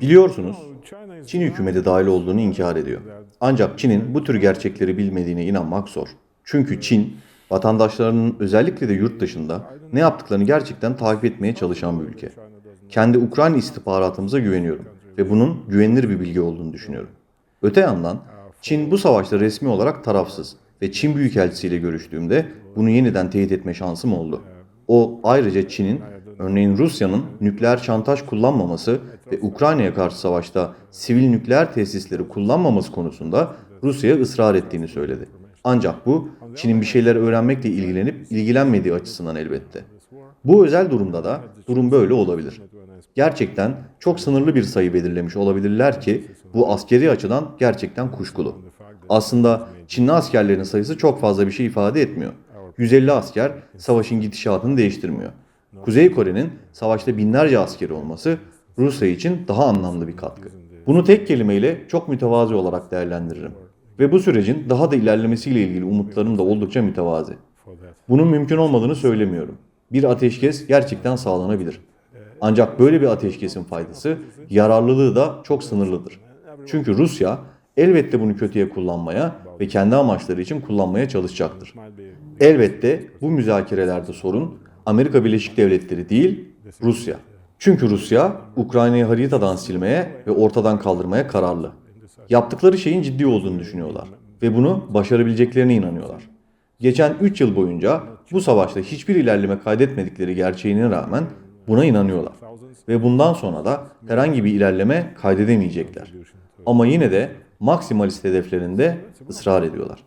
Biliyorsunuz Çin hükümeti dahil olduğunu inkar ediyor. Ancak Çin'in bu tür gerçekleri bilmediğine inanmak zor. Çünkü Çin vatandaşlarının özellikle de yurt dışında ne yaptıklarını gerçekten takip etmeye çalışan bir ülke. Kendi Ukrayna istihbaratımıza güveniyorum ve bunun güvenilir bir bilgi olduğunu düşünüyorum. Öte yandan Çin bu savaşta resmi olarak tarafsız ve Çin Büyükelçisiyle görüştüğümde bunu yeniden teyit etme şansım oldu. O ayrıca Çin'in örneğin Rusya'nın nükleer şantaj kullanmaması ve Ukrayna'ya karşı savaşta sivil nükleer tesisleri kullanmaması konusunda Rusya'ya ısrar ettiğini söyledi. Ancak bu Çin'in bir şeyler öğrenmekle ilgilenip ilgilenmediği açısından elbette. Bu özel durumda da durum böyle olabilir. Gerçekten çok sınırlı bir sayı belirlemiş olabilirler ki bu askeri açıdan gerçekten kuşkulu. Aslında Çinli askerlerin sayısı çok fazla bir şey ifade etmiyor. 150 asker savaşın gidişatını değiştirmiyor. Kuzey Kore'nin savaşta binlerce askeri olması Rusya için daha anlamlı bir katkı. Bunu tek kelimeyle çok mütevazi olarak değerlendiririm. Ve bu sürecin daha da ilerlemesiyle ilgili umutlarım da oldukça mütevazi. Bunun mümkün olmadığını söylemiyorum. Bir ateşkes gerçekten sağlanabilir. Ancak böyle bir ateşkesin faydası, yararlılığı da çok sınırlıdır. Çünkü Rusya elbette bunu kötüye kullanmaya ve kendi amaçları için kullanmaya çalışacaktır. Elbette bu müzakerelerde sorun Amerika Birleşik Devletleri değil, Rusya. Çünkü Rusya Ukrayna'yı haritadan silmeye ve ortadan kaldırmaya kararlı. Yaptıkları şeyin ciddi olduğunu düşünüyorlar ve bunu başarabileceklerine inanıyorlar. Geçen 3 yıl boyunca bu savaşta hiçbir ilerleme kaydetmedikleri gerçeğine rağmen buna inanıyorlar. Ve bundan sonra da herhangi bir ilerleme kaydedemeyecekler. Ama yine de maksimalist hedeflerinde ısrar ediyorlar.